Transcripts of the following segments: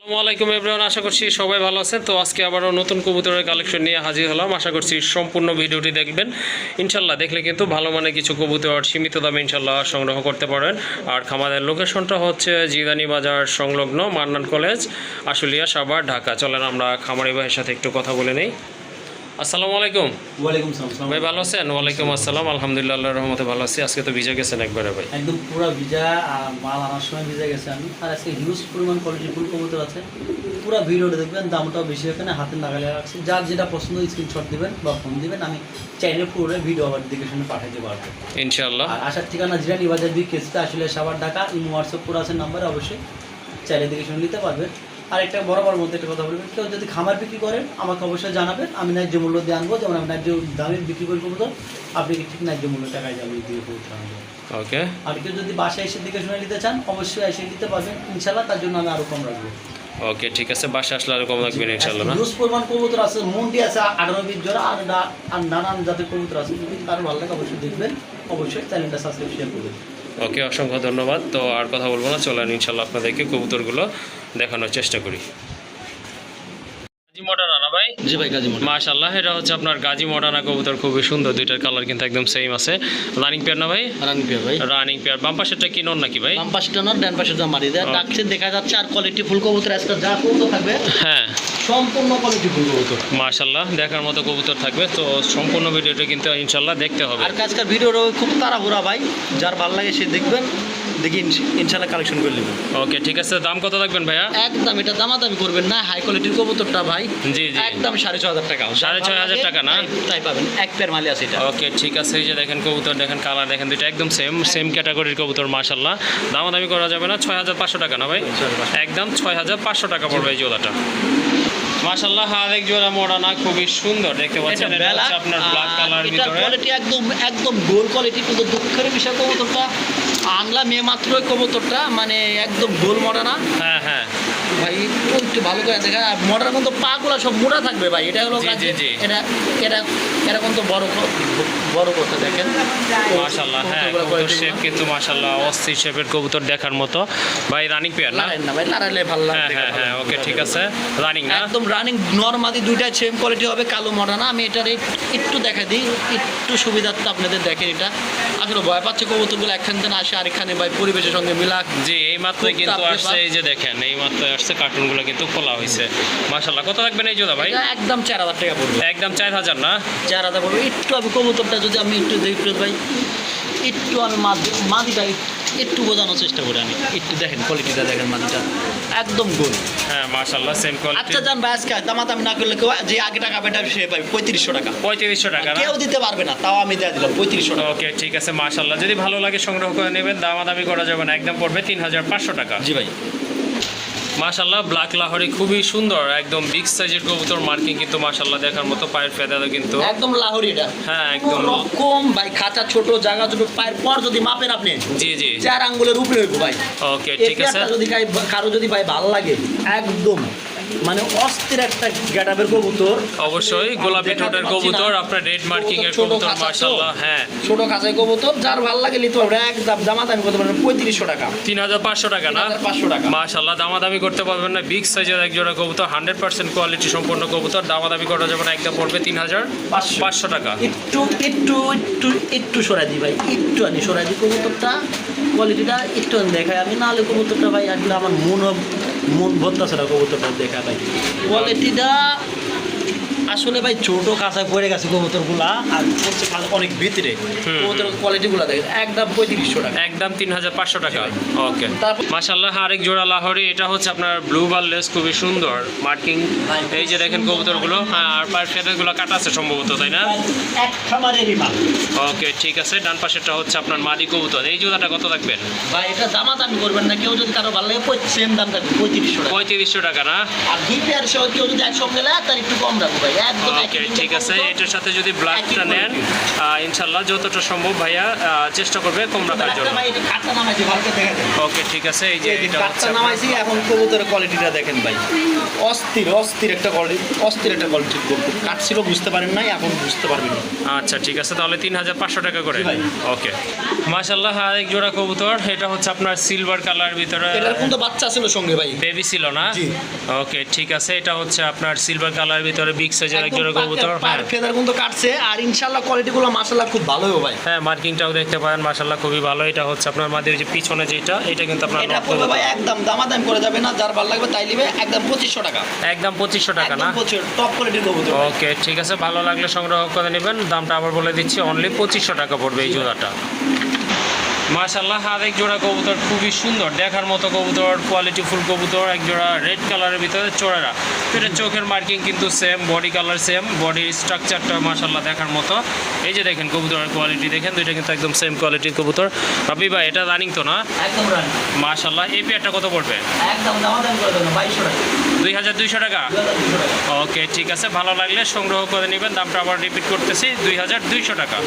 আসসালামু আলাইকুম আশা করছি সবাই ভালো আছেন। তো আজকে আবারও নতুন কবুতরের কালেকশন নিয়ে হাজির হলাম। আশা করছি সম্পূর্ণ ভিডিওটি দেখবেন। ইনশাল্লাহ দেখলে কিন্তু ভালো মানে কিছু কবুতর সীমিত দামে ইনশাল্লাহ সংগ্রহ করতে পারেন। আর খামাদের লোকেশনটা হচ্ছে জিদানি বাজার সংলগ্ন মান্নান কলেজ, আশুলিয়া, সাভার, ঢাকা। চলেন আমরা খামারি ভাইয়ের সাথে একটু কথা বলে নেই। আসসালামু আলাইকুম। ওয়ালাইকুম সালাম সালাম ভাই ভালো আছেন? ওয়ালাইকুম আসসালাম আলহামদুলিল্লাহ আল্লাহর রহমতে ভালো আছি। আজকে তো ভিজা গেছেন একবারে ভাই। একদম পুরো ভিজা আর মাল আনার সময় ভিজা গেছে আমি। আর আজকে হিউজ পরিমাণ কোয়ালিটি ফুল কবুতর আছে। পুরো ভিডিওটা দেখবেন দামটাও বেশি এখানে হাতে নাগালে রাখছি। যার যেটা পছন্দ স্ক্রিনশট দিবেন বা ফোন দিবেন আমি চাইলে পুরো ভিডিও আবার দেখে শুনে পাঠাইতে পারব ইনশাল্লাহ আর আসার ঠিকানা জিরানি বাজার কেসটা আসলে সাবার ঢাকা ইমো হোয়াটসঅ্যাপ পুরো আছে নাম্বারে অবশ্যই। চাইলে দেখে শুনে নিতে পারবেন। আর একটা বরাবর মধ্যে একটা কথা বলবেন। কেউ যদি খামার বিক্রি করেন আমাকে অবশ্যই জানাবেন। আমি ন্যায্য মূল্য দিয়ে আনব। যেমন আমি ন্যায্য দামে বিক্রি করি কবুতর আপনি ঠিক ন্যায্য মূল্য টাকায় আমি দিয়ে আনব ওকে। আর কেউ যদি বাসায় এসে দেখে শুনে নিতে চান অবশ্যই এসে নিতে পারবেন। ইনশাল্লাহ তার জন্য আমি আরও কম রাখব। ওকে ঠিক আছে। বাসা আসলে আর কম লাগবে না ইনশাল্লাহ না? পরিমাণ কবুতর আছে মুন্ডি আছে আঠারো বিশ জোড়া আর আর নানান জাতের কবুতর আছে। যদি কারও ভালো লাগে অবশ্যই দেখবেন। অবশ্যই চ্যানেলটা সাবস্ক্রাইব শেয়ার করবেন। ওকে, অসংখ্য ধন্যবাদ। তো আর কথা বলব না, চলেন ইনশাল্লাহ আপনাদেরকে কবুতরগুলো দেখানোর চেষ্টা করি। গাজী মডার্না না ভাই? জি ভাই কাজী মাশাল্লাহ এটা হচ্ছে আপনার গাজী কবুতর খুবই সুন্দর। দুইটার কালার কিন্তু একদম সেম আছে। রানিং পেয়ার না ভাই? রানি পেয়ে ভাই। রানিং পেয়ার বাম পাশেরটা কি নন নাকি ভাই? বাম পাশটা নর ডান পাশে মারি দেয়। ডাকছে দেখা যাচ্ছে আর কোয়ালিটি ফুল কবুতর আজকে যা কবুতর থাকবে হ্যাঁ। সম্পূর্ণ কোয়ালিটি ফুল কবুতর। দেখার মতো কবুতর থাকবে। তো সম্পূর্ণ ভিডিওটা কিন্তু ইনশাল্লাহ দেখতে হবে। আর কাজকার ভিডিওটা খুব তাড়াহুড়া ভাই। যার ভালো লাগে সে দেখবেন দেখি কালেকশন করে নেবেন। ওকে ঠিক আছে। দাম কত রাখবেন ভাইয়া? একদম এটা দামাদামি করবেন না। হাই কোয়ালিটির কবুতরটা ভাই। জি জি। একদম সাড়ে ছয় হাজার টাকা। সাড়ে ছয় হাজার টাকা না? তাই- পাবেন। এক পেয়ার মালি আছে এটা। ওকে ঠিক আছে এই যে দেখেন কবুতর দেখেন কালার দেখেন দুইটা একদম সেম সেম ক্যাটাগরির কবুতর মাশাল্লাহ দামাদামি করা যাবে না ছয় হাজার পাঁচশো টাকা না ভাই? একদম ছয় হাজার পাঁচশো টাকা পড়বে এই জোড়াটা। মাশাল্লাহ আরেক জোড়া মোড়ানা খুবই সুন্দর। দেখতে পাচ্ছেন এটা হচ্ছে আপনার ব্ল্যাক কালার ভিতরে। কোয়ালিটি একদম একদম গোল কোয়ালিটি কিন্তু দুঃখের বিষয় কবুতরটা আনলা মেয়ে মাত্রই কবুতরটা মানে একদম গোল মডা না হ্যাঁ হ্যাঁ। ভাই একটু একটু ভালো করে দেখা আর কিন্তু পাগুলা সব মোটা থাকবে ভাই এটা হলো। এটা এটা এটা কিন্তু বড় বড় করতে দেখেন। মাশাল্লাহ হ্যাঁ শেপ কিন্তু মাশাল্লাহ অস্থির শেপের কবুতর দেখার মতো। ভাই রানিং পেয়ার না? না ভাই লড়াইলে ভালো হ্যাঁ লাগে হ্যাঁ হ্যাঁ ওকে ঠিক আছে। রানিং না? একদম রানিং নর্মালি দুইটা সেম কোয়ালিটি হবে কালো মডার্ন আমি এটার একটু দেখা দিই একটু সুবিধার্থে আপনাদের দেখেন এটা। আসলে ভয় পাচ্ছে কবুতরগুলো একখান থেকে আসে আরেকখানে ভাই পরিবেশের সঙ্গে মিলাক জি এই মাত্রই কিন্তু আসছে এই যে দেখেন এই মাত্র আসছে কার্টুনগুলো কিন্তু খোলা হয়েছে মাশাল্লাহ কত রাখবেন এই জোড়া ভাই? একদম চার হাজার টাকা পড়বে। একদম চার হাজার না? চার হাজার পড়বে। একটু আমি কবুতরটা যদি আমি একটু দেখি ভাই একটু আমি মাদি মাদিটা একটু বোঝানোর চেষ্টা করি আমি। একটু দেখেন কোয়ালিটিটা দেখেন মাটিটা। একদম গোল হ্যাঁ মাশাল্লাহ সেম কোয়ালিটি আচ্ছা জান ভাই আজকে দামাদামি না করলে কেউ যে আগে টাকা বেটা সে পাবে পঁয়ত্রিশশো টাকা। পঁয়ত্রিশশো টাকা কেউ দিতে পারবে না তাও আমি দিয়ে দিলাম পঁয়ত্রিশশো টাকা। ওকে ঠিক আছে মাশাল্লাহ যদি ভালো লাগে সংগ্রহ করে নেবেন দামাদামি করা যাবে না একদম পড়বে তিন হাজার পাঁচশো টাকা। জি ভাই। মাশাল্লাহ ব্ল্যাক লাহরি খুবই সুন্দর একদম বিগ সাইজের কবুতর মার্কিং কিন্তু মাশাল্লাহ দেখার মতো পায়ের ফেদারও কিন্তু। একদম লাহরি এটা। হ্যাঁ একদম। রকম ভাই খাঁচা ছোট জায়গা ছোট পায়ের পর যদি মাপেন আপনি জি জি। চার আঙ্গুলের উপরে হইব ভাই। ওকে ঠিক আছে। যদি কারও যদি ভাই ভালো লাগে একদম। মানে অস্থির একটা গ্যাটাবের কবুতর। অবশ্যই গোলাপি ঠোঁটের কবুতর আপনার রেড মার্কিং এর কবুতর। মাশাল্লাহ হ্যাঁ। ছোট খাঁচায় কবুতর যার ভালো লাগে নিতে পারবে একদম দামা দামি করতে পারবেন পঁয়ত্রিশশো টাকা। তিন হাজার পাঁচশো টাকা না? পাঁচশো টাকা। মাশাল্লাহ দামাদামি করতে পারবেন না বিগ সাইজের এক জোড়া কবুতর হান্ড্রেড পার্সেন্ট কোয়ালিটি সম্পন্ন কবুতর দামাদামি করা যাবে না একদম পড়বে তিন হাজার পাঁচশো। পাঁচশো টাকা। একটু একটু একটু একটু সরাই দিই ভাই একটু আনি সরাই দিই কবুতরটা কোয়ালিটিটা একটু আমি দেখাই আমি নাহলে কবুতরটা ভাই আসলে আমার মন মন ভরতেছে না কবুতরটা দেখা ভাই কোয়ালিটিটা আসলে ভাই ছোট কাঁচায় পড়ে গেছে কবুতরগুলা আর হচ্ছে অনেক ভিতরে। কবুতর কোয়ালিটিগুলা দেখেন একদম পঁয়ত্রিশশো টাকা। একদম তিন হাজার পাঁচশো টাকা। ওকে। তারপর- মাশাল্লাহ আরেক জোড়া লাহরি এটা হচ্ছে আপনার ব্লু বারলেস খুবই সুন্দর মার্কিং এই যে দেখেন কবুতরগুলো হ্যাঁ, আর পায়ের ফেদারগুলো কাটা আছে সম্ভবত তাই না? এক খামারেরই মাল। ওকে ঠিক আছে ডান পাশেরটা হচ্ছে আপনার মাদি কবুতর। এই জোড়াটা কত রাখবেন ভাই এটা দামা দামি করবেন না কেউ যদি কারও ভালো লাগে সেম দাম থাকবে পঁয়ত্রিশশো টাকা। পঁয়ত্রিশশো টাকা না? আর দুই পেয়ার সহ কেউ যদি একসঙ্গে নেয় তার একটু কম রাখব ভাই। ওকে ঠিক আছে এটার সাথে যদি ব্লাডটা নেন ইনশাল্লাহ যতটা সম্ভব ভাইয়া চেষ্টা করবে কম রাখার জন্য। ওকে ঠিক আছে এই যে এটা হচ্ছে নামাইছি এখন কবুতরের কোয়ালিটিটা দেখেন ভাই। অস্থির অস্থির একটা কোয়ালিটি অস্থির একটা কোয়ালিটির কবুতর কাঠ ছিল বুঝতে পারেন নাই এখন বুঝতে পারবেন। না। আচ্ছা ঠিক আছে তাহলে তিন হাজার পাঁচশো টাকা করে। ওকে মাশাল্লাহ আরেক জোড়া কবুতর এটা হচ্ছে আপনার সিলভার কালার ভিতরে। এটার কিন্তু বাচ্চা ছিল সঙ্গে ভাই? বেবি ছিল না? ওকে ঠিক আছে এটা হচ্ছে আপনার সিলভার কালার ভিতরে বিগ সাইজের এক জোড়া কবুতর হ্যাঁ। ফেদার কিন্তু কাটছে আর মাসাল্লাহ খুব ভালো ভাই। হ্যাঁ মার্কিংটাও দেখতে পারেন খুবই ভালো। এটা হচ্ছে আপনার মাদের যে পিছনে যেটা এটা কিন্তু আপনার এটা নট পড়বে কবুতর। ভাই একদম দামাদাম করে যাবে না যার ভালো লাগবে তাই নিবে একদম পঁচিশশো টাকা। একদম টাকা না? টপ কোয়ালিটির কবুতর ওকে ঠিক আছে ভালো লাগলে সংগ্রহ করে নেবেন। দামটা আবার বলে দিচ্ছি অনলি পঁচিশশো টাকা পড়বে এই জোড়াটা। মাশাল্লাহ আরেক জোড়া কবুতর খুবই সুন্দর। দেখার মতো কবুতর কোয়ালিটি ফুল কবুতর এক জোড়া রেড কালারের ভিতরে চোরারা। এটা চোখের মার্কিং কিন্তু সেম বডি কালার সেম বডির স্ট্রাকচারটা মাশাল্লাহ দেখার মতো। এই যে দেখেন কবুতরের কোয়ালিটি দেখেন দুইটা কিন্তু একদম সেম কোয়ালিটির কবুতর। রাবি ভাই এটা রানিং তো না? একদম রানি মাশাল্লাহ এই পেয়ারটা কত পড়বে? একদম দুই হাজার দুইশো টাকা? ওকে ঠিক আছে ভালো লাগলে সংগ্রহ করে নেবেন। দামটা আবার রিপিট করতেছি দুই হাজার দুইশো টাকা।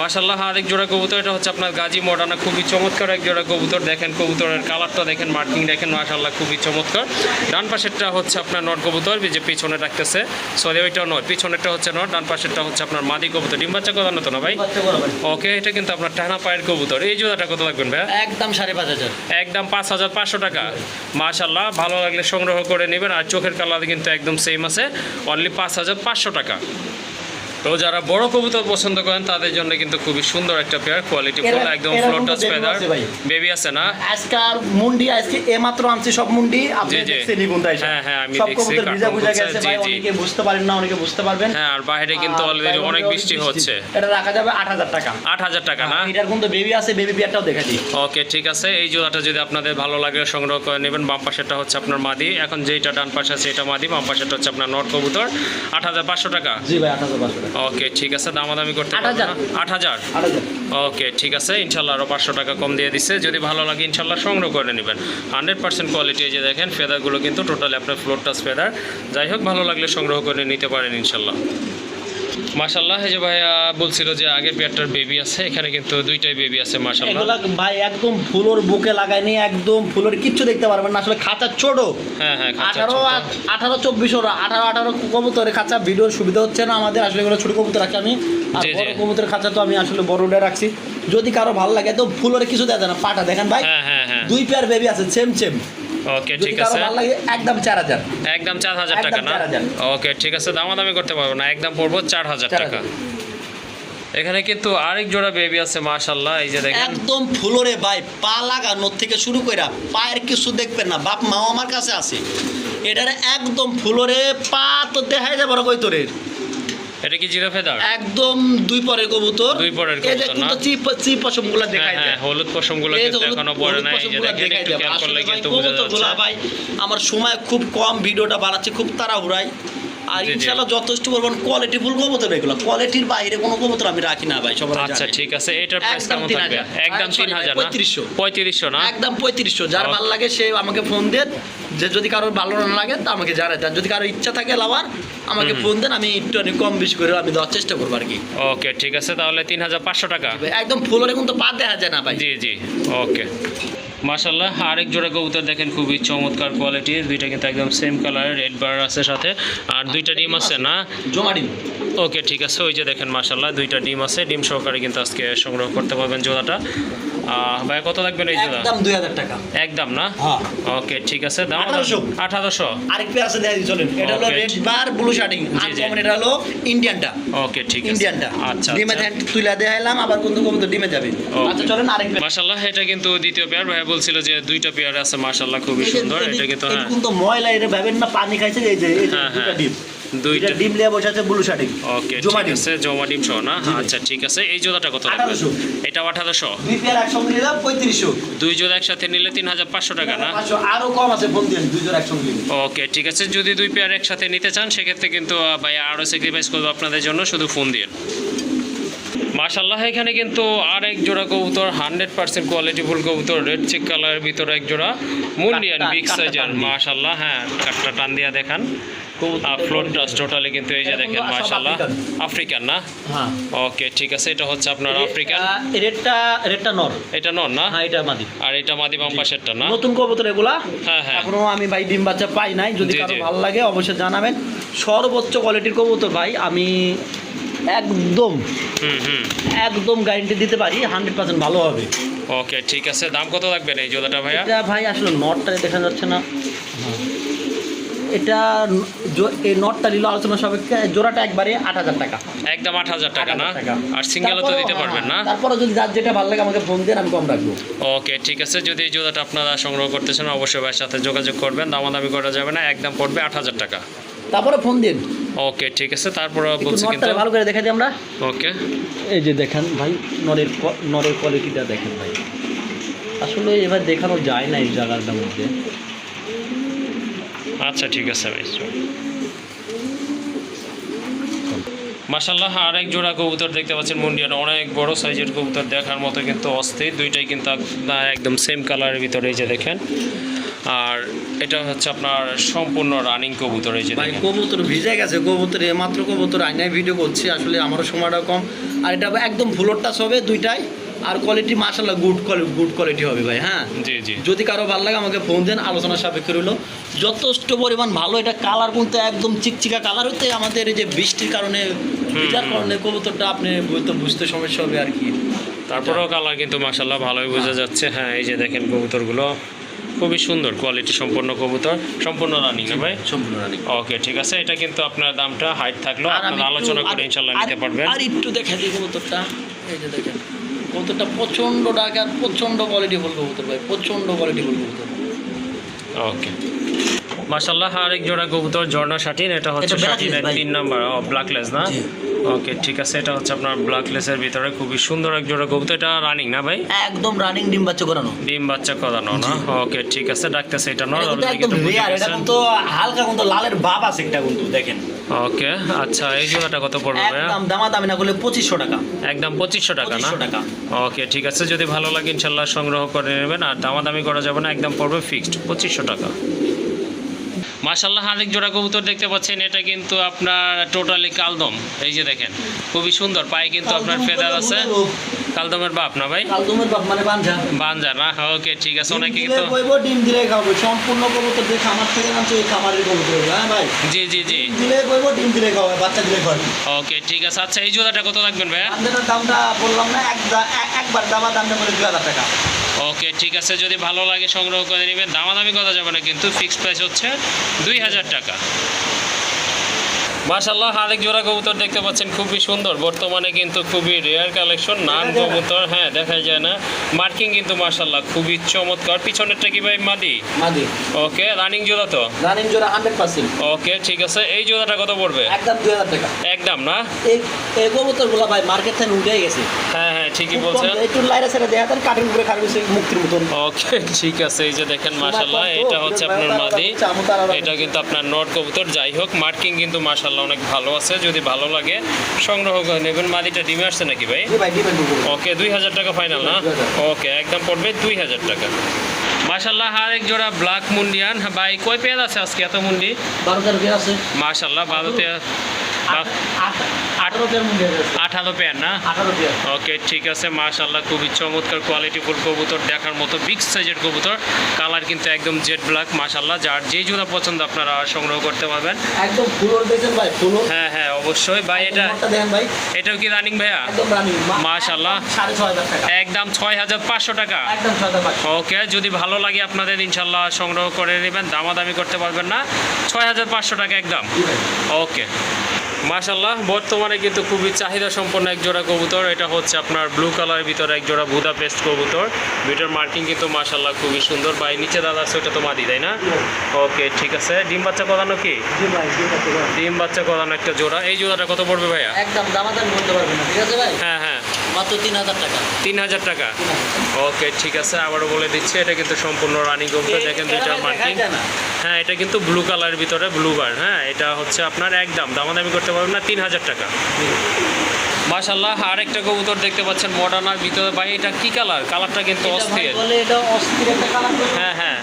মাশাল্লাহ আরেক জোড়া কবুতর এটা হচ্ছে আপনার গাজী মডানা খুবই চমৎকার এক জোড়া কবুতর। দেখেন কবুতরের কালারটা দেখেন মার্কিং দেখেন মাশাল্লাহ খুবই চমৎকার। ডান পাশেরটা হচ্ছে আপনার নট কবুতর যে পিছনে রাখতেছে। সরি ওইটাও নয় পিছনেরটা হচ্ছে নট ডান পাশেরটা হচ্ছে আপনার মাদি কবুতর। ডিম বাচ্চা কথা তো না ভাই। ওকে এটা কিন্তু আপনার টানা পায়ের কবুতর। এই জোড়াটা কত লাগবেন ভাই একদম সাড়ে পাঁচ হাজার। একদম পাঁচ হাজার পাঁচশো টাকা। মাশাল্লাহ ভালো লাগলে সংগ্রহ করে নেবেন আর চোখের কালার কিন্তু একদম সেম আছে। অনলি পাঁচ হাজার পাঁচশো টাকা। তো যারা বড় কবুতর পছন্দ করেন তাদের জন্য কিন্তু খুবই সুন্দর একটা পেয়ার কোয়ালিটি ফুল একদম তো ফ্লোটাস ফেদার বেবি আছে না? আজকে আর মুন্ডি আজকে এইমাত্র আনছি সব মুন্ডি আপনি। দেখছেন নিগুন তাই হ্যাঁ, হ্যাঁ, আমি সব দেখছি, কবুতর ভিজা বুঝা গেছে ভাই অনেকে বুঝতে পারেন না অনেকে বুঝতে পারবেন। হ্যাঁ আর বাইরে কিন্তু অলরেডি অনেক বৃষ্টি হচ্ছে। এটা রাখা যাবে আট হাজার টাকা। আট হাজার টাকা না? এটার কিন্তু বেবি আছে বেবি বিয়ারটাও দেখা দিই। ওকে ঠিক আছে। এই জোড়াটা যদি আপনাদের ভালো লাগে সংগ্রহ করে নেবেন। বাম পাশেরটা হচ্ছে আপনার মাদি। এখন যেটা ডান পাশে আছে এটা মাদি। বাম পাশেরটা হচ্ছে আপনার নট কবুতর। আট হাজার পাঁচশো টাকা। জি ভাই আট হাজার পাঁচশো টাকা। ওকে ঠিক আছে দামাদামি করতে আট হাজার। ওকে ঠিক আছে ইনশাল্লাহ আরও পাঁচশো টাকা কম দিয়ে দিচ্ছে যদি ভালো লাগে ইনশাল্লাহ সংগ্রহ করে নেবেন। হান্ড্রেড পার্সেন্ট কোয়ালিটি এই যে দেখেন ফেদারগুলো কিন্তু টোটালি আপনার ফ্লোর টাচ ফেদার। যাই হোক ভালো লাগলে সংগ্রহ করে নিতে পারেন ইনশাল্লাহ। মাশাল্লাহ যে ভাইয়া বলছিল যে আগের পেয়ারটার বেবি আছে এখানে কিন্তু দুইটাই বেবি আছে মাশাল্লাহ এগুলা ভাই একদম ফুলোর বুকে লাগায়নি একদম ফুলোর কিচ্ছু দেখতে পারবেন না আসলে খাঁচা ছোট। হ্যাঁ হ্যাঁ আঠারো আঠারো চব্বিশ ওরা আঠারো আঠারো কবুতরের খাঁচা ভিডিওর সুবিধা হচ্ছে না আমাদের আসলে এগুলো ছোট কবুতর রাখি আমি আর। বড় কবুতরের খাঁচা তো আমি আসলে বড়টা রাখছি। যদি কারও ভালো লাগে তো ফুলোরে কিছু দেয় না পাটা দেখেন ভাই। হ্যাঁ হ্যাঁ হ্যাঁ। দুই পেয়ার বেবি আছে সেম সেম ওকে ঠিক আছে। একদম চার হাজার। একদম চার হাজার টাকা না? ওকে ঠিক আছে দামাদামি করতে পারব না। একদম পড়ব চার হাজার 4,000 টাকা। এখানে কিন্তু আরেক জোড়া বেবি আছে মাশাল্লাহ এই যে দেখেন। একদম ফুলোরে ভাই পা লাগানোর থেকে শুরু কইরা পায়ের কিছু দেখবেন না বাপ মাও আমার কাছে আছে। এটার একদম ফুলোরে পা তো দেখাই যাবে না কৈতরের এটা কি জিরো ফেদার একদম দুই পরের কবুতর দুই পরের এই যে কবুতর, না? চিপ চিপ পশমগুলো হ্যাঁ দেখাই হ্যাঁ যায় হলুদ পশমগুলো গুলো কিন্তু এখনও পড়ে নাই এই যে দেখেন একটু। খেয়াল করলে কিন্তু বোঝা যাচ্ছে ভাই আমার সময় খুব কম ভিডিওটা বানাচ্ছি খুব তাড়াহুড়াই আর। ইনশাআল্লাহ যথেষ্ট বলবেন কোয়ালিটি ফুল কবুতর এগুলো। কোয়ালিটির বাইরে কোনো কবুতর আমি রাখি না ভাই সবাই আচ্ছা ঠিক আছে এটার প্রাইস কেমন থাকবে? একদম আর তিন sorry হাজার ভাই, না? 3500 পঁয়ত্রিশশো না? একদম পঁয়ত্রিশশো। যার ভালো লাগে সে আমাকে ফোন দেন। যে যদি কারোর ভালো না লাগে তা আমাকে জানায় দেন। যদি কারোর ইচ্ছা থাকে লাভার আমাকে ফোন দেন। আমি একটু অনেক কম বেশি করে আমি দেওয়ার চেষ্টা করব আর কি। ওকে ঠিক আছে তাহলে তিন হাজার পাঁচশো টাকা। একদম ফুলরে কিন্তু পা দেখা যায় না ভাই। জি জি ওকে। মাশাল্লাহ আরেক জোড়া কবুতর দেখেন খুবই চমৎকার কোয়ালিটির দুইটা কিন্তু একদম সেম কালারের রেড বার আছে সাথে। আর দুইটা ডিম আছে না? জমা ডিম। ওকে ঠিক আছে ওই যে দেখেন মাসাল্লাহ দুইটা ডিম আছে ডিম সহকারে কিন্তু আজকে সংগ্রহ করতে পারবেন জোড়াটা। ভাই কত লাগবেন এই জোড়া? একদম দুই হাজার টাকা। একদম না? হ্যাঁ। ওকে ঠিক আছে দাম 1800 আঠারোশো। আরেক পেয়ার আছে দেখা চলেন। এটা হলো রেড বার ব্লু শার্টিং জি, জি। আনকমন এটা হলো ইন্ডিয়ানটা ওকে ঠিক আছে। ইন্ডিয়ানটা আচ্ছা ডিমে আচ্ছা। ধ্যান তুলে দেখাইলাম আবার কিন্তু কবুতর ডিমে যাবে। আচ্ছা চলেন আরেক পেয়ার মাশাল্লাহ এটা কিন্তু দ্বিতীয় পেয়ার ভাই বলছিল যে দুইটা পেয়ার আছে মাশাল্লাহ খুবই সুন্দর। এটা কিন্তু হ্যাঁ। কিন্তু ময়লা এটা ভাবেন না পানি খাইছে এই যে এই হ্যাঁ, দুইটা হ্যাঁ। ডিম। দুইটা ডিম লিয়ে বসে আছে ব্লু শার্টিং ওকে জমা ডিম। আছে জমা ডিম সহ না? আচ্ছা ঠিক আছে। এই জোড়াটা কত লাগবে? এটা আঠারোশো? দুই পেয়ার একসঙ্গে নিলাম পঁয়ত্রিশশো। দুই জোড়া একসাথে নিলে তিন হাজার পাঁচশো টাকা না? আরও কম আছে ফোন দিন দুই জোড়া একসঙ্গে নিলে ওকে ঠিক আছে। যদি দুই পেয়ার একসাথে নিতে চান সেক্ষেত্রে কিন্তু ভাই আরও স্যাক্রিফাইস করব আপনাদের জন্য শুধু ফোন দিয়ে মাশাল্লাহ এখানে কিন্তু আর এক জোড়া কবুতর হান্ড্রেড পার্সেন্ট কোয়ালিটিফুল কবুতর রেড চেক কালারের ভিতরে এক জোড়া মুন্ডিয়ান বিগ সাইজের মাশাল্লাহ হ্যাঁ কাঠটা টান দিয়া দেখান। ফ্লোর টাচ টোটালি কিন্তু এই যে দেখেন আফ্রিকান। না? হ্যাঁ। ওকে ঠিক আছে এটা হচ্ছে আপনার আফ্রিকান রেডটা রেডটা নর। এটা নন না? হ্যাঁ এটা মাদি। আর এটা মাদি বাম পাশেরটা না? নতুন কবুতর এগুলা? হ্যাঁ, হ্যাঁ। এখনও আমি ভাই ডিম বাচ্চা পাই নাই যদি কারও ভালো লাগে অবশ্যই জানাবেন। সর্বোচ্চ কোয়ালিটির কবুতর ভাই আমি একদম হুম হুম। একদম গ্যারেন্টি দিতে পারি হান্ড্রেড পার্সেন্ট ভালো হবে। ওকে ঠিক আছে দাম কত লাগবে এই জুতাটা ভাইয়া? ভাই আসলে নটটা দেখা যাচ্ছে না। এটা এই নটটা নিল আলোচনা সাপেক্ষে জোড়াটা একবারে আট হাজার টাকা। একদম আট হাজার টাকা না? 8,000 আর সিঙ্গেলও তো দিতে পারবেন না? তারপরে যদি যার যেটা ভালো লাগে আমাকে ফোন দেন আমি কম রাখব। ওকে ঠিক আছে। যদি এই জুতাটা আপনারা সংগ্রহ করতে চান অবশ্যই ভাইয়ের সাথে যোগাযোগ করবেন। দামাদামি করা যাবে না একদম পড়বে আট হাজার টাকা। তারপরে ফোন দিন। ওকে ঠিক আছে। তারপরে বলছি কিন্তু ভালো করে দেখাই দিই আমরা। ওকে। এই যে দেখেন ভাই নরের নরের কোয়ালিটিটা দেখেন ভাই। আসলে এবার দেখানো যায় না এই জায়গাটার মধ্যে। আচ্ছা ঠিক আছে ভাই। মাসাল্লাহ আরেক জোড়া কবুতর দেখতে পাচ্ছেন মুন্ডিয়ার। অনেক বড় সাইজের কবুতর দেখার মতো কিন্তু অস্থির। দুইটাই কিন্তু আপনার একদম সেম কালারের ভিতরে এই যে দেখেন। আর এটা হচ্ছে আপনার সম্পূর্ণ রানিং কবুতর এই যে ভাই কবুতর ভিজে গেছে। কবুতর মাত্র কবুতর আইনায় ভিডিও করছি। আসলে আমারও সময়টা কম। আর এটা একদম ফুলোর টাচ হবে দুইটাই। আর কোয়ালিটি মাশাল্লাহ গুড গুড কোয়ালিটি হবে ভাই হ্যাঁ? জি জি। যদি কারও ভালো লাগে আমাকে ফোন দেন আলোচনা সাপেক্ষে রইল। যথেষ্ট পরিমাণ ভালো এটা কালার কিন্তু একদম চিকচিকা কালার হতে আমাদের এই যে বৃষ্টির কারণে ভিজার কারণে কবুতরটা আপনি বুঝতে বুঝতে সমস্যা হবে আর কি। তারপরেও কালার কিন্তু মাসাল্লাহ ভালোই বোঝা যাচ্ছে। হ্যাঁ এই যে দেখেন কবুতরগুলো খুবই সুন্দর কোয়ালিটি সম্পূর্ণ কবুতর। সম্পূর্ণ রানিং না ভাই? সম্পূর্ণ রানি ওকে ঠিক আছে। এটা কিন্তু আপনার দামটা হাইট থাকল আপনার আলোচনা করে আর- নিতে পারবেন। আর একটু দেখা দিই কবুতরটা। এই যে দেখেন। কবুতরটা প্রচণ্ড ডাকাত প্রচণ্ড কোয়ালিটি ফুল কবুতর ভাই প্রচণ্ড কোয়ালিটি ফুল কবুতর। ওকে মাশাল্লাহ আরেক জোড়া কবুতর ঝর্ণা শাটিন এটা হচ্ছে শাটিনের তিন নাম্বার। ও ব্ল্যাকলেস না। ওকে ঠিক আছে এটা হচ্ছে আপনার ব্ল্যাকলেসের ভিতরে। খুবই সুন্দর এক জোড়া কবুতর। এটা রানিং না ভাই? একদম রানিং ডিম বাচ্চা করানো। ডিম বাচ্চা করানো না? ওকে ঠিক আছে ডাকতেছে এটা নর এটা একদম রেয়ার এটা কিন্তু হালকা কিন্তু লালের ভাব আছে একটা কিন্তু দেখেন। ওকে আচ্ছা এই জোড়াটা কত পড়বে একদম দামা দামি না করলে পঁচিশশো টাকা। একদম পঁচিশশো টাকা না? পঁচিশশো টাকা। ওকে ঠিক আছে যদি ভালো লাগে ইনশাল্লাহ সংগ্রহ করে নেবেন। আর দামাদামি করা যাবে না একদম পড়বে ফিক্সড পঁচিশশো টাকা। মাশাল্লাহ আরেক জোড়া কবুতর দেখতে পাচ্ছেন। এটা কিন্তু আপনার টোটালি কালদম। এই যে দেখেন খুবই সুন্দর। পায়ে কিন্তু আপনার ফেদার আছে। কালদমের বাপ না ভাই? কালদমের বাপ মানে বাঞ্ঝা। বানজা না? ওকে ঠিক আছে। অনেকে কিন্তু কইবো, ডিম দিলে খাব। সম্পূর্ণ কবুতর যে খামার থেকে আনছে ওই খামারের কবুতর হ্যাঁ ভাই? জি জি জি। দিলে কইবো ডিম দিলে খাওয়াবে বাচ্চা দিলে খাওয়াবে ওকে ঠিক আছে। আচ্ছা এই জোড়াটা কত রাখবেন ভাইয়া? আন্দাজের দামটা বললাম না এক এক- একবার দামা দামটা বলে দুই হাজার টাকা। ওকে, ঠিক আছে, যদি ভালো লাগে সংগ্রহ করে নেবেন। দামাদামি কথা যাবে না কিন্তু ফিক্সড প্রাইস হচ্ছে দুই হাজার টাকা। মাশাল্লাহ আরেক জোড়া কবুতর দেখতে পাচ্ছেন খুবই সুন্দর। বর্তমানে কিন্তু খুবই রেয়ার কালেকশন নান। কবুতর হ্যাঁ দেখা যায় না। মার্কিং কিন্তু মাশাল্লাহ খুবই চমৎকার। পিছনেরটা কি ভাই মাদি? মাদি। ওকে রানিং জোড়া তো? রানিং জোড়া হান্ড্রেড পার্সেন্ট ওকে ঠিক আছে। এই জোড়াটা কত পড়বে? একদম দুই হাজার টাকা। একদম না? এই কবুতরগুলো ভাই মার্কেট থেকে উঠে গেছে। হ্যাঁ হ্যাঁ ঠিকই বলছেন। একটু লাইরা ছেড়ে দেখা তার কাঠের উপরে খাড়ি বসে মুক্তির মতন। ওকে ঠিক আছে এই যে দেখেন মাশাল্লাহ এটা হচ্ছে আপনার মাদি। এটা কিন্তু আপনার নট কবুতর। যাই হোক মার্কিং কিন্তু মাশাল্লাহ অনেক ভালো আছে যদি ভালো লাগে সংগ্রহ করে নেবেন। মাদিটা ডিমে আসছে নাকি ভাই? ওকে দুই হাজার টাকা ফাইনাল না? ওকে একদম পড়বে দুই হাজার টাকা। মাশাল্লাহ এক জোড়া ব্ল্যাক মুন্ডিয়ান। ভাই কয় পেয়ার আছে আজকে এত মুন্ডি? বারো তেরো পেয়ার আছে। মাশাল্লাহ আট- আট- আঠারো পেয়ার না? ওকে ঠিক আছে মাশাল্লাহ খুবই চমৎকার কোয়ালিটিফুল কবুতর দেখার মতো বিগ সাইজের কবুতর। কালার কিন্তু একদম জেড ব্ল্যাক মাশাল্লাহ যার যেই জোড়া পছন্দ আপনারা সংগ্রহ করতে পারবেন। একদম ফুলোর দেখছেন ভাই ফুলো হ্যাঁ হ্যাঁ অবশ্যই। ভাই এটা এটাও কি রানিং ভাইয়া? একদম ছয় হাজার টাকা। একদম ছয় হাজার পাঁচশো টাকা। ওকে যদি ভালো লাগে আপনাদের ইনশাল্লাহ সংগ্রহ করে নেবেন। দামাদামি করতে পারবেন না। ছয় হাজার পাঁচশো টাকা একদম। ওকে মাশাল্লাহ বর্তমানে কিন্তু খুবই চাহিদা সম্পন্ন এক জোড়া কবুতর। এটা হচ্ছে আপনার ব্লু কালারের ভিতরে এক জোড়া বুদা পেস্ট কবুতর। দুইটার মার্কিং কিন্তু মাশাল্লাহ খুবই সুন্দর। ভাই নিচে দাদা আছে ওটা তো মাদি তাই না? ওকে ঠিক আছে। ডিম বাচ্চা কদানো কি। ডিম বাচ্চা কদানো। একটা জোড়া। এই জোড়াটা কত পড়বে ভাইয়া? একদম দামাদামি করতে পারবেন ঠিক আছে ভাই? হ্যাঁ হ্যাঁ। মাত্র তিন হাজার টাকা। তিন হাজার টাকা? ওকে ঠিক আছে আবারও বলে দিচ্ছি এটা কিন্তু সম্পূর্ণ রানিং কবুতর দেখেন মার্কিং যায় না। হ্যাঁ এটা কিন্তু ব্লু কালারের ভিতরে ব্লু বার হ্যাঁ এটা হচ্ছে আপনার একদম দামাদামি করতে পারবেন না তিন হাজার টাকা। মাশাল্লাহ আরেকটা কবুতর দেখতে পাচ্ছেন মডার্নার ভিতরে। ভাই এটা কি কালার কালারটা কিন্তু অস্থির। হ্যাঁ হ্যাঁ।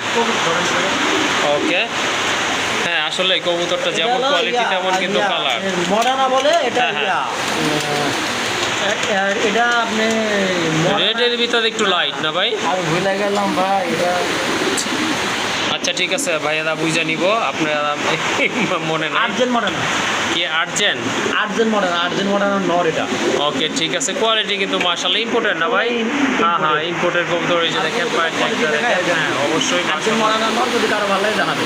ওকে হ্যাঁ আসলে কবুতরটা যেমন কোয়ালিটি তেমন কিন্তু কালার মডার্না বলে এটা হ্যাঁ, হ্যাঁ। এটা আপনি রেডের ভিতরে একটু লাইট না ভাই? আর ভুলে গেলাম ভাই এটা আচ্ছা ঠিক আছে ভাইয়া বুঝে নিব আপনারা মনে নাই। আর্জেন্ট মডেল কি urgent urgent model urgent model নর এটা। ওকে ঠিক আছে কোয়ালিটি কিন্তু মার্শাল্লাহ ইম্পোর্টের না ভাই? হ্যাঁ হ্যাঁ ইম্পোর্টের কবুতর এই যে দেখেন পায়ের দেখেন হ্যাঁ অবশ্যই আর্জেন্ট মডেল নর যদি কারও ভালো লাগে জানাবে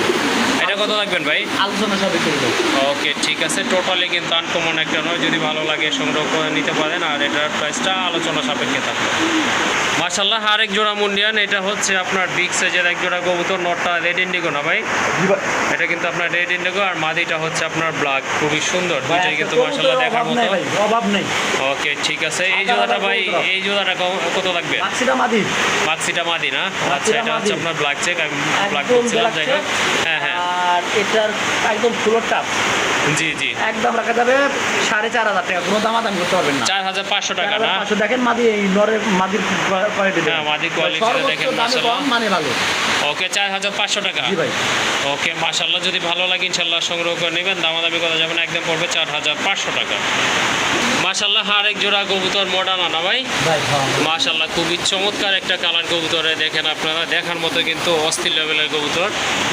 এটা কত লাগবেন ভাই? আলোচনা সবই করব ওকে ঠিক আছে। টোটালি কিন্তু আনকমন একটা নয়। যদি ভালো লাগে সংগ্রহ করে নিতে পারেন আর এটার প্রাইসটা আলোচনা সাপেক্ষে থাকবে। মার্শাল্লাহ আরেক জোড়া মুন্ডিয়ান। এটা হচ্ছে আপনার বিগ সাইজের এক জোড়া কবুতর নটটা রেড ইন্ডিগো না ভাই? এটা কিন্তু আপনার রেড ইন্ডিগো আর মাদিটা হচ্ছে আপনার ব্ল্যাক খুবই সুন্দর। দুইটাই কিন্তু মার্শাল্লাহ দেখার মতো। অভাব নেই। ওকে ঠিক আছে। এই জোড়াটা ভাই এই জোড়াটা কত লাগবে? মাক্সিটা মাদি মাক্সিটা মাদি না? আচ্ছা এটা হচ্ছে আপনার ব্ল্যাক চেক আমি ব্ল্যাক বলছিলাম যাই হোক হ্যাঁ হ্যাঁ। আর এটার একদম ফ্লোর টাপ জি জি। একদম রাখা যাবে সাড়ে চার হাজার টাকা। কোনো দামাদামি করতে পারবেন না। চার হাজার পাঁচশো টাকা না? পাঁচশো। দেখেন মাদি এই নরের মাদির কোয়ালিটি হ্যাঁ, মাদির quality টা দেখেন, দামে মাশাআল্লাহ। কম মানে ভালো ওকে চার হাজার পাঁচশো টাকা। জি ভাই। ওকে মাশাল্লাহ যদি ভালো লাগে ইনশাল্লাহ সংগ্রহ করে নেবেন। দামাদামি করা যাবে না একদম পড়বে চার হাজার পাঁচশো টাকা। মাশাল্লাহ আরেক জোড়া কবুতর মডার্ন আনা ভাই। ভাই হ্যাঁ। মাশাল্লাহ খুবই চমৎকার একটা কালার কবুতরে দেখেন আপনারা। দেখার মতো কিন্তু অস্থির লেভেলের কবুতর।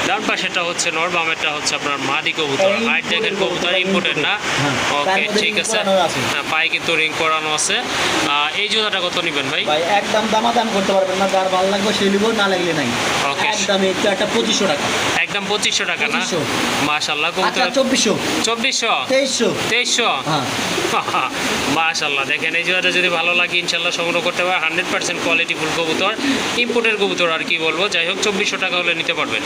ডান পাশেটা হচ্ছে নর বামেরটা হচ্ছে আপনার মাদি কবুতর। এই হাইট দেখেন কবুতর ইম্পোর্টেড না? ওকে ঠিক আছে। হ্যাঁ পায়ে কিন্তু রিং করানো আছে। এই জোড়াটা কত নেবেন ভাই? ভাই একদম দামাদাম করতে পারবেন না। যার ভালো লাগবে সে নিব না লাগলে নাই। Okay. একদম একটু একটা পঁচিশশো টাকা। একদম পঁচিশশো টাকা না? 2500 মাশাল্লাহ আচ্ছা কবুতর চব্বিশশো। চব্বিশশো? তেইশশো। তেইশশো? হ্যাঁ। মাশাল্লাহ দেখেন এই জোড়াটা যদি ভালো লাগে ইনশাল্লাহ সংগ্রহ করতে পারে হান্ড্রেড পার্সেন্ট কোয়ালিটি ফুল কবুতর ইম্পোর্টের কবুতর আর কি বলব। যাই হোক চব্বিশশো টাকা হলে নিতে পারবেন।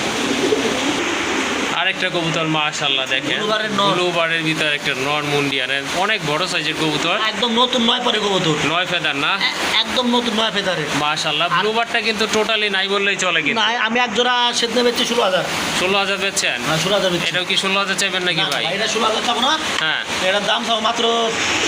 আরেকটা কবুতর মাশাল্লাহ দেখেন। Blue bar এর ব্লু বারের ভিতরে একটা নর মুন্ডিয়ানের অনেক বড় সাইজের কবুতর। একদম নতুন নয় পরে কবুতর। নয় ফেদার না? একদম নতুন নয় ফেদারে মাশাল্লাহ ব্লু বারটা কিন্তু টোটালি নাই বললেই চলে কিন্তু। না আমি এক জোড়া সেদিনে বেচছি ষোলো হাজার। ষোলো হাজার বেচছেন? হ্যাঁ ষোলো হাজার বেচছি। এটাও কি ষোলো হাজার চাইবেন নাকি ভাই? এটা ষোলো হাজার চাবো না। হ্যাঁ। এটার দাম চাবো মাত্র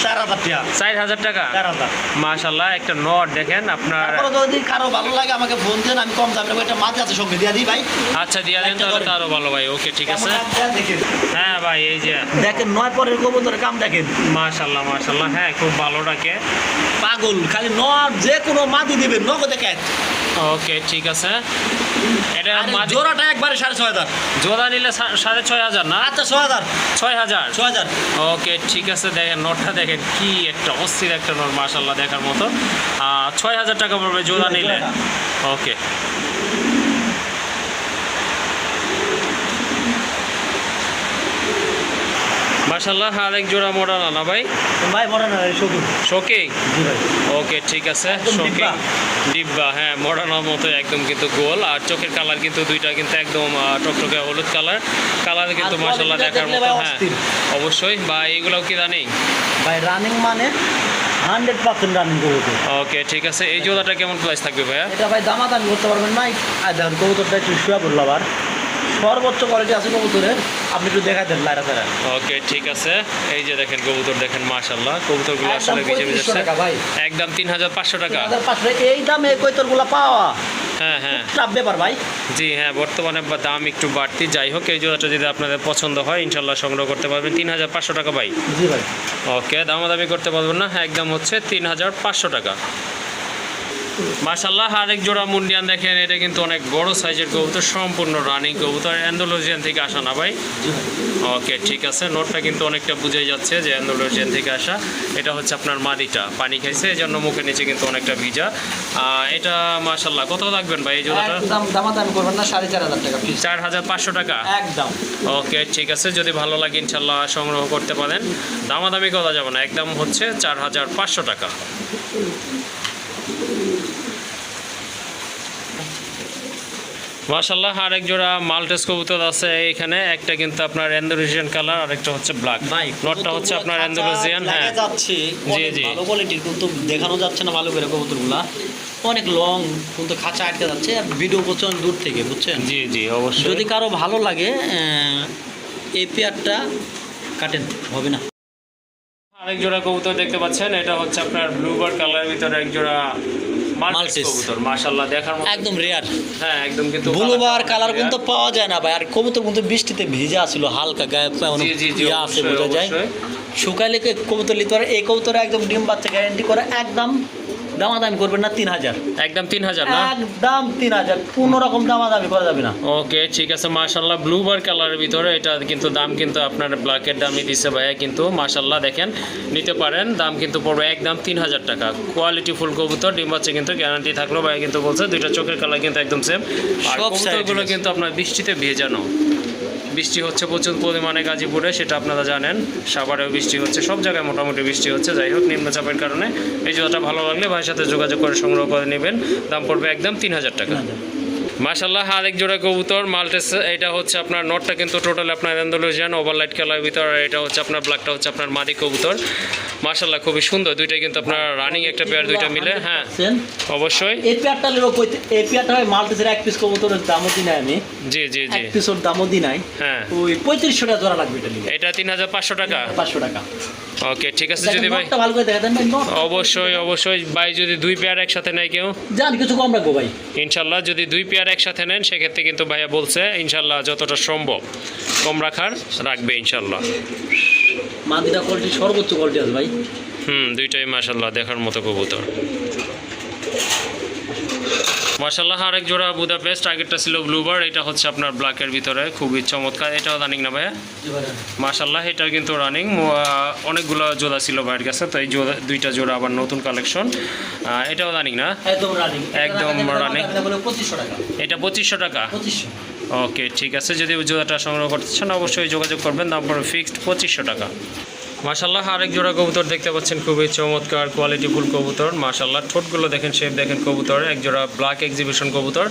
চার হাজার টাকা। চার হাজার টাকা? চার হাজার। মাশাল্লাহ একটা নট দেখেন আপনার। যদি কারও ভালো লাগে আমাকে ফোন দেন আমি কম দামে একটা মাছ আছে সঙ্গে দিয়ে দিই ভাই। আচ্ছা দিয়া দেন তাহলে ধরেন। তো আরও ভালো ভাই ওকে ঠিক কেমন আছে হ্যাঁ ভাই এই যে। দেখেন নয় পরের কবুতরের কাম দেখেন। মাশাল্লাহ মাশাল্লাহ হ্যাঁ খুব ভালো ডাকে। পাগল খালি নয় যে কোনো মাদি দিবেন নগদে ক্যাচ ওকে ঠিক আছে। এটা জোড়াটা একবারে সাড়ে ছয় হাজার। জোড়া নিলে সাড়ে ছয় হাজার না? আচ্ছা ছয় হাজার। ছয় হাজার? ছয় হাজার। ওকে ঠিক আছে দেখেন নোটটা দেখেন কি একটা অস্থির একটা নোট মাশাল্লাহ দেখার মতো। ছয় হাজার টাকা পড়বে জোড়া নিলে। ওকে। মাশাল্লাহ আরেক জোড়া মডার্ন আনা ভাই? ভাই না সবুজ শোকে জি ওকে ঠিক আছে শোকে ডিব্বা। হ্যাঁ মডার্নের মতো একদম কিন্তু গোল। আর চোখের কালার কিন্তু দুইটা কিন্তু একদম টকটকে হলুদ কালার। কালার কিন্তু আর মাশাল্লাহ দেখার মতো হ্যাঁ। অবশ্যই। বা এইগুলোও কি জানি ভাই রানিং মানে হান্ড্রেড পার্সেন্ট রানিং কবুতর। ওকে ঠিক আছে। এই জোড়াটা কেমন প্রাইস থাকবে ভাইয়া? এটা ভাই দামাদামি করতে পারবেন না। আর দেখুন কবুতরটা একটু শুয়ে পড়ল আবার। সর্বোচ্চ কোয়ালিটি আছে কবুতরের। আপনি একটু দেখাই দেন লাইরা ফেরা ওকে ঠিক আছে। এই যে দেখেন কবুতর দেখেন মাশাল্লাহ কবুতরগুলো আসলে ভিজে ভিজে 3500 ভাই। একদম তিন হাজার পাঁচশো টাকা। হাজার পাঁচশো এই দামে এই কৈতরগুলো পাওয়া হ্যাঁ হ্যাঁ। ব্যাপার ভাই। জি হ্যাঁ বর্তমানে দাম একটু বাড়তি। যাই হোক এই জোড়াটা যদি আপনাদের পছন্দ হয় ইনশাল্লাহ সংগ্রহ করতে পারবেন। তিন হাজার পাঁচশো টাকা ভাই। জি ভাই। ওকে দামাদামি করতে পারবেন না। একদম হচ্ছে তিন হাজার পাঁচশো টাকা। মাশাল্লাহ আরেক জোড়া মুন্ডিয়ান দেখেন এটা কিন্তু অনেক বড় সাইজের কবুতর সম্পূর্ণ রানিং কবুতর অ্যান্ডোলজিয়ান থেকে আসা না ভাই? ওকে ঠিক আছে নোটটা কিন্তু অনেকটা বুঝেই যাচ্ছে যে অ্যান্ডোলজিয়ান থেকে আসা। এটা হচ্ছে আপনার মাদিটা পানি খাইছে এই জন্য মুখের নিচে কিন্তু অনেকটা ভিজা। এটা মাশাল্লাহ কত রাখবেন ভাই এই জোড়াটা? দামাদামি করবেন না সাড়ে চার হাজার টাকা পিস চার হাজার পাঁচশো টাকা? একদম। ওকে ঠিক আছে যদি ভালো লাগে ইনশাল্লাহ সংগ্রহ করতে পারেন। দামাদামি করা যাবে না একদম হচ্ছে চার হাজার পাঁচশো টাকা। মাশাল্লাহ আরেক জোড়া মাল্টেস কবুতর আছে এখানে। একটা কিন্তু আপনার অ্যান্ডোলজিয়ান কালার আরেকটা হচ্ছে ব্ল্যাক নটটা হচ্ছে আপনার অ্যান্ডোলজিয়ান হ্যাঁ। যাচ্ছে। জি, জি। ভালো কোয়ালিটির কিন্তু দেখানো যাচ্ছে না ভালো করে কবুতরগুলা। অনেক লং কিন্তু খাঁচা আটকে যাচ্ছে। আর ভিডিও করছেন দূর থেকে বুঝছেন? জি জি অবশ্যই। যদি কারও ভালো লাগে এই পেয়ারটা কাটেন হবে না। আরেক জোড়া কবুতর দেখতে পাচ্ছেন এটা হচ্ছে আপনার ব্লু বার কালারের ভিতরে এক জোড়া মাল্টেস। কবুতর মাশাআল্লাহ দেখার মতো একদম রেয়ার হ্যাঁ একদম কিন্তু ব্লুবার কালার কিন্তু পাওয়া যায় না ভাই। আর কবুতর কিন্তু বৃষ্টিতে ভিজা ছিল হালকা গায়ে ইয়ে আছে বোঝা যায়। শুকাইলে কবুতর নিতে পারে। এই কবুতর একদম ডিম বাচ্চা গ্যারান্টি করে একদম দামাদামি করবেন না তিন হাজার। একদম তিন হাজার না? একদম তিন হাজার। কোনো রকম দামাদামি করা যাবে না। ওকে ঠিক আছে মাশাল্লাহ ব্লু বার কালারের ভিতরে এটা কিন্তু দাম কিন্তু আপনার ব্ল্যাকের দামই দিচ্ছে ভাইয়া কিন্তু মাশাল্লাহ দেখেন নিতে পারেন। দাম কিন্তু পড়বে একদম তিন হাজার টাকা। কোয়ালিটি ফুল কবুতর ডিম বাচ্চা কিন্তু গ্যারান্টি থাকল ভাইয়া কিন্তু বলছে দুইটা চোখের কালার কিন্তু একদম সেম আর কবুতরগুলো কিন্তু আপনার বৃষ্টিতে ভেজানো। বৃষ্টি হচ্ছে প্রচুর পরিমাণে গাজীপুরে, সেটা আপনারা জানেন। সাভারেও বৃষ্টি হচ্ছে, সব জায়গায় মোটামুটি বৃষ্টি হচ্ছে। যাই হোক, নিম্নচাপের কারণে। এই জুতাটা ভালো লাগলে ভাইয়ের সাথে যোগাযোগ করে সংগ্রহ করে নেবেন। দাম পড়বে একদম তিন হাজার টাকা। মাশাল্লাহ আরেক জোড়া কবুতর মাল্টেস এটা হচ্ছে আপনার নটটা কিন্তু টোটাল আপনার এন্ডোলজিয়ান ওভারলাইট কালার ভিতর আর এটা হচ্ছে আপনার ব্ল্যাকটা হচ্ছে আপনার মাদি কবুতর। মাশাল্লাহ খুবই সুন্দর দুইটাই কিন্তু আপনার রানিং একটা পেয়ার দুইটা মিলে হ্যাঁ? অবশ্যই। এই পেয়ারটা এই পেয়ারটা হয় মাল্টিসের এক পিস কবুতরের দামও দিই নাই আমি। জি জি জি। এক পিসের দামও দিই নাই। হ্যাঁ। ওই পঁয়ত্রিশশো টাকা জোড়া লাগবে এটা এটা তিন হাজার পাঁচশো টাকা। পাঁচশো টাকা। ওকে ঠিক আছে যদি ভাই। অবশ্যই অবশ্যই। ভাই যদি দুই পেয়ার একসাথে নেয় কেউ? জান কিছু কম রাখব ভাই। ইনশাল্লাহ যদি দুই পেয়ার একসাথে নেন সেক্ষেত্রে কিন্তু ভাইয়া বলছে ইনশাল্লাহ যতটা সম্ভব কম রাখার রাখবে ইনশাল্লাহ। মাদিটা কোয়ালিটি সর্বোচ্চ কোয়ালিটি আছে ভাই। হুম দুইটাই মাশাল্লাহ দেখার মতো কবুতর। মাশাল্লাহ আরেক জোড়া বুদাপেস্ট আগেরটা ছিল ব্লুবার এটা হচ্ছে আপনার ব্ল্যাকের ভিতরে খুবই চমৎকার এটাও রানিং না ভাইয়া? মাশাল্লাহ এটা কিন্তু রানিং অনেকগুলো জোড়া ছিল ভাইয়ের কাছে তো এই জোড়া দুইটা জোড়া আবার নতুন কালেকশন এটাও রানিং না? একদম রানিং এটা পঁচিশশো টাকা। ওকে ঠিক আছে যদি জোড়াটা সংগ্রহ করতে চান অবশ্যই যোগাযোগ করবেন পড়বে ফিক্সড পঁচিশশো টাকা। মাশাল্লাহ আরেক জোড়া কবুতর দেখতে পাচ্ছেন খুবই চমৎকার কোয়ালিটি ফুল কবুতর। মাশাল্লাহ ঠোঁটগুলো দেখেন শেপ দেখেন কবুতর এক জোড়া ব্ল্যাক এক্সিবিশন কবুতর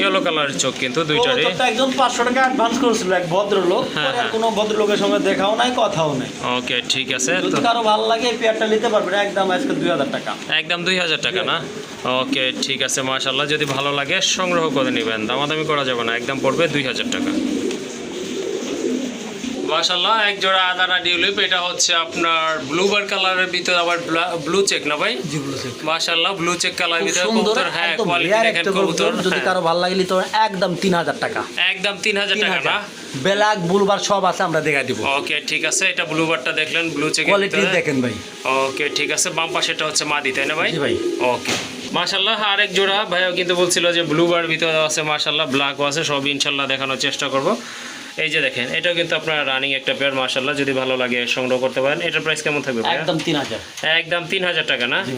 ইয়েলো কালারের চোখ কিন্তু কবুতরটা একদম পাঁচশো টাকা অ্যাডভান্স করেছিল এক ভদ্রলোক হ্যাঁ, হ্যাঁ। কোনো ভদ্রলোকের সঙ্গে দেখাও নাই কথাও নাই। ওকে ঠিক আছে তো কারও ভালো লাগে এই পেয়ারটা নিতে পারবেন একদম আজকে দুই হাজার টাকা। একদম দুই হাজার টাকা না? ওকে ঠিক আছে মাশাল্লাহ যদি ভালো লাগে সংগ্রহ করে নেবেন। দামাদামি করা যাবে না একদম পড়বে দুই হাজার টাকা। মাশাল্লাহ এক জোড়া আদানা ডিউলিপ এটা হচ্ছে আপনার ব্লুবার কালারের ভিতরে আবার ব্লু চেক না ভাই? যেগুলো সে মাশাল্লাহ ব্লু চেক কালার খুব ভিতরে সুন্দর কবুতর হ্যাঁ কোয়ালিটি দেখেন কবুতর যদি হ্যাঁ। কারও ভালো লাগে তো একদম তিন হাজার টাকা। একদম তিন হাজার তিন টাকা না? ব্ল্যাক বুলবার সব আছে আমরা দেখা দিব। ওকে ঠিক আছে এটা ব্লুবারটা দেখলেন ব্লু চেক কোয়ালিটি দেখেন ভাই। ওকে ঠিক আছে বাম পাশেটা হচ্ছে মাদি তাই না ভাই? জি ভাই। ওকে মাশাল্লাহ আরেক জোড়া ভাইও কিন্তু বলছিল যে ব্লুবার ভিতরে আছে মাশাল্লাহ ব্ল্যাকও আছে সব ইনশাল্লাহ দেখানোর চেষ্টা করব। এই যে দেখেন এটাও কিন্তু আপনার রানিং একটা পেয়ার মাশাল্লাহ যদি ভালো লাগে সংগ্রহ করতে পারেন। এটার প্রাইস কেমন থাকবে একদম তিন হাজার। একদম তিন হাজার টাকা না? জি।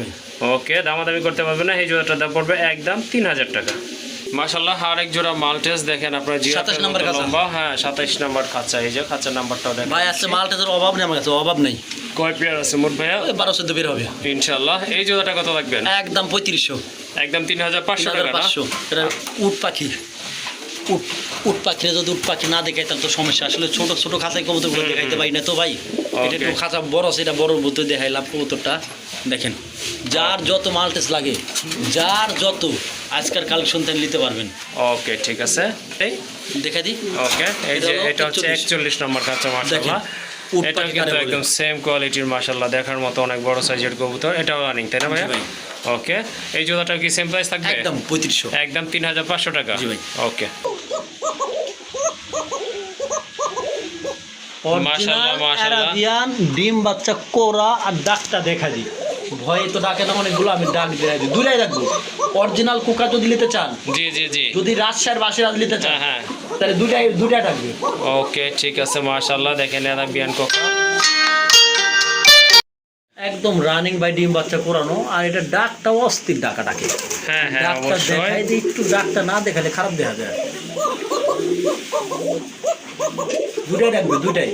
ওকে দামাদামি করতে পারবে না এই জোড়াটার দাম পড়বে একদম তিন হাজার টাকা। মাশাল্লাহ আরেক জোড়া মাল্টেস দেখেন আপনার জিরাফের 27 নাম্বার লম্বা হ্যাঁ সাতাইশ নাম্বার খাঁচা এই যে খাঁচার নাম্বারটাও দেখেন। ভাই আসছে মালটাদের অভাব নেই আমার কাছে অভাব নেই। কয় পেয়ার আছে মোট ভাইয়া? বারো চোদ্দ বের হবে। ইনশাল্লাহ এই জোড়াটা কত লাগবে? একদম পঁয়ত্রিশশো। একদম তিন হাজার পাঁচশো টাকা পাঁচশো। এটা উট পাখি। উট উট পাখিরে যদি উট পাখি না দেখাই তাহলে তো সমস্যা। আসলে ছোট ছোট খাঁচায় কবুতরগুলো দেখাইতে পারি না তো ভাই। এটা একটু. খাঁচা বড় সেটা বড় মধ্যে দেখাইলাম কবুতরটা। দেখেন যার যত মালটেস লাগে যার যত আজকের কালেকশন তাই নিতে পারবেন। ওকে ঠিক আছে। এই দেখা দিই। ওকে এই যে এটা হচ্ছে 41 একচল্লিশ নম্বর দেখেন, উট এটা কিন্তু একদম সেম কোয়ালিটির দেখার মতো অনেক বড় সাইজের কবুতর। এটাও রানিং তাই না ভাই। ওকে এই জোড়াটা কি সেম প্রাইস থাকবে? একদম পঁয়ত্রিশশো। একদম তিন হাজার পাঁচশো টাকা। জি ভাই। ওকে মাশাআল্লাহ, মাশাআল্লাহ। ডিম বাচ্চা কোরা আর ডাকটা দেখা দিই। ভয়ে তো ডাকে না অনেকগুলো আমি ডাক দেখা দিই। দূরে রাখব। অরিজিনাল কুকা যদি নিতে চান জি জি জি। যদি রাজশাহীর বাসে রাজ নিতে চান হ্যাঁ হ্যাঁ। তাহলে দুটাই দুটাই ডাকবে। ওকে ঠিক আছে মাশাল্লাহ দেখেন এরা বিয়ান কোকা। একদম রানিং বাই ডিম বাচ্চা কোরানো। আর এটা ডাকটা অস্থির ডাকা ডাকে। হ্যাঁ হ্যাঁ ডাকটা দেখাই একটু ডাকটা না দেখালে খারাপ দেখা যায়। দুটাই ডাকবে দুটাই।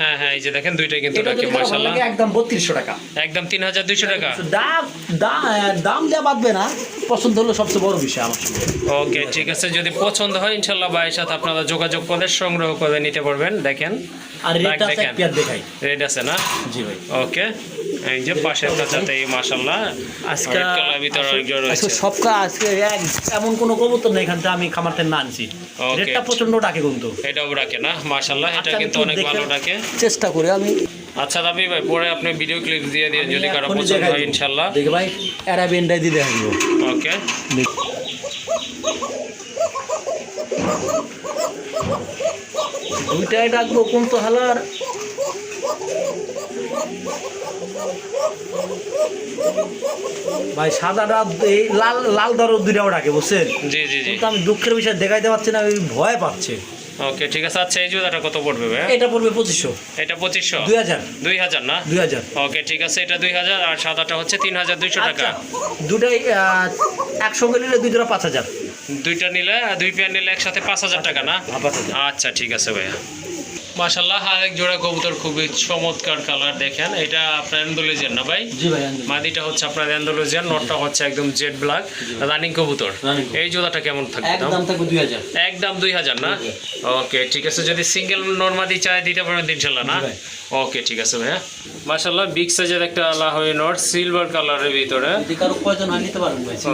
হ্যাঁ হ্যাঁ এই যে দেখেন দুইটাই কিন্তু এটা রাখি যদি কারও ভালো মাশাল্লাহ লাগে একদম বত্রিশশো টাকা। একদম তিন হাজার দুইশো টাকা। দাম দাম দেওয়া বাদবে না পছন্দ হলো সবচেয়ে বড় বিষয় আমার ওকে ঠিক আছে যদি পছন্দ হয় ইনশাল্লাহ ভাইয়ের সাথে আপনারা যোগাযোগ করে সংগ্রহ করে নিতে পারবেন। দেখেন আর রেট দেখাই। আছে না? জি ভাই। ওকে। এই যে মাশাল্লাহ আজকে আজকে রয়েছে। আজকে এমন কোনো কবুতর নেই এখান থেকে আমি খামার থেকে না আনছি। রেটটা প্রচণ্ড ডাকে কিন্তু। এটাও রাখে না? মাশাল্লাহ এটা আচ্ছা, কিন্তু অনেক ভালো রাখে চেষ্টা করে আমি। আচ্ছা রাবি ভাই পরে আপনি ভিডিও ক্লিপ দিয়ে দিয়ে যদি কারও পছন্দ হয় দেবো। ইনশাল্লাহ ভাই অ্যারাবিয়ানটাই দিয়ে দেখা। ওকে দুইটাই ডাকবো কোন তো হালার? ভাই সাদাটা এই লাল লাল দরও দুইটাও ডাকে বুঝছেন? জি জি জি। কিন্তু আমি দুঃখের বিষয় দেখাইতে পারছি না ওই ভয় পাচ্ছে। ওকে ঠিক আছে আচ্ছা এই জুতাটা কত পড়বে ভাই? এটা পড়বে পঁচিশশো। এটা পঁচিশশো? দুই হাজার। দুই হাজার না? দুই হাজার। ওকে ঠিক আছে এটা দুই হাজার আর সাদাটা হচ্ছে তিন হাজার দুইশো টাকা। আচ্ছা দুটাই একসঙ্গে নিলে দুই জোড়া পাঁচ হাজার। দুইটা নিলে দুই পেয়ার নিলে একসাথে পাঁচ হাজার টাকা না? হ্যাঁ। আচ্ছা ঠিক আছে ভাইয়া। মাশাল্লাহ আরেক জোড়া কবুতর খুবই চমৎকার কালার দেখেন। এটা আপনার এন্ডোলেজিয়ান না ভাই? জি ভাই মাদিটা হচ্ছে আপনার এন্ডোলেজিয়ান নটটা হচ্ছে একদম জেড ব্ল্যাক রানিং কবুতর। এই জোড়াটা কেমন থাকবে দাম? একদম থাকবে দুই হাজার। একদম দুই হাজার না? ওকে ঠিক আছে যদি সিঙ্গেল নর্মাদি চাই দিতে পারবেন ইনশাল্লাহ না? ওকে ঠিক আছে ভাইয়া। মাশাল্লাহ বিগ সাইজের একটা লাহোরি নট সিলভার কালারের ভিতরে।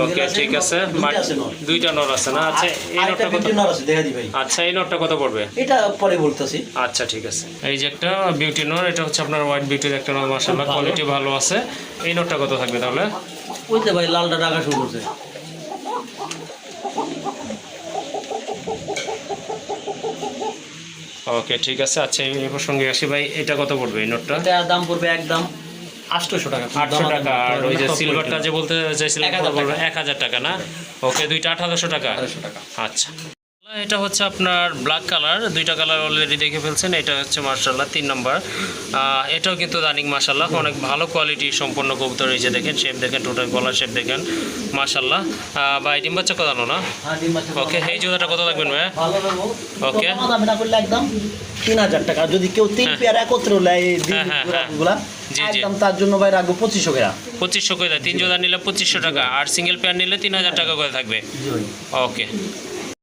ওকে ঠিক আছে। দুইটা মা- আছে নর। আছে না? আচ্ছা এই নটটা কত? বিউটি আছে দেখা দি ভাই। আচ্ছা এই নটটা কত পড়বে? এটা পরে বলতেছি। আচ্ছা ঠিক আছে। এই যে একটা বিউটি নর এটা হচ্ছে আপনার হোয়াইট বিউটির একটা নর মাশাল্লাহ ভালো। কোয়ালিটি ভালো আছে। এই নটটা কত থাকবে তাহলে? ওই যে ভাই লালটা ডাকা শুরু করছে। ওকে ঠিক আছে আচ্ছা এই প্রসঙ্গে আসি ভাই এটা কত পড়বে এই নটটা দাম পড়বে একদম আটশোশো টাকা। আটশো টাকা আর ওই যে সিলভারটা যে বলতে চাইছিলেন এক হাজার টাকা। না? ওকে দুইটা টাকা। আড়াইশো টাকা। আচ্ছা। এটা হচ্ছে আপনার ব্ল্যাক কালার দুইটা কালার অলরেডি দেখে ফেলছেন এটা হচ্ছে মার্শাল্লাহ তিন নম্বর। এটাও কিন্তু রানিং মার্শাল্লাহ অনেক ভালো কোয়ালিটি সম্পন্ন কবুতর যে দেখেন শেপ দেখেন টোটাল গলার শেপ দেখেন মার্শাল্লাহ বা ডিম বাচ্চা কোদানো না? হ্যাঁ ওকে এই জোড়াটা কত লাগবেন ভাই? করলে একদম তিন হাজার টাকা। যদি কেউ তিন হ্যাঁ। পেয়ার একত্রে নেয় হ্যাঁ, হ্যাঁ, হ্যাঁ। একদম তার জন্য ভাই রাখব পঁচিশশো টাকা পঁচিশশো করে তিন জোড়া নিলে পঁচিশশো টাকা আর সিঙ্গেল পেয়ার নিলে তিন হাজার টাকা করে থাকবে। ওকে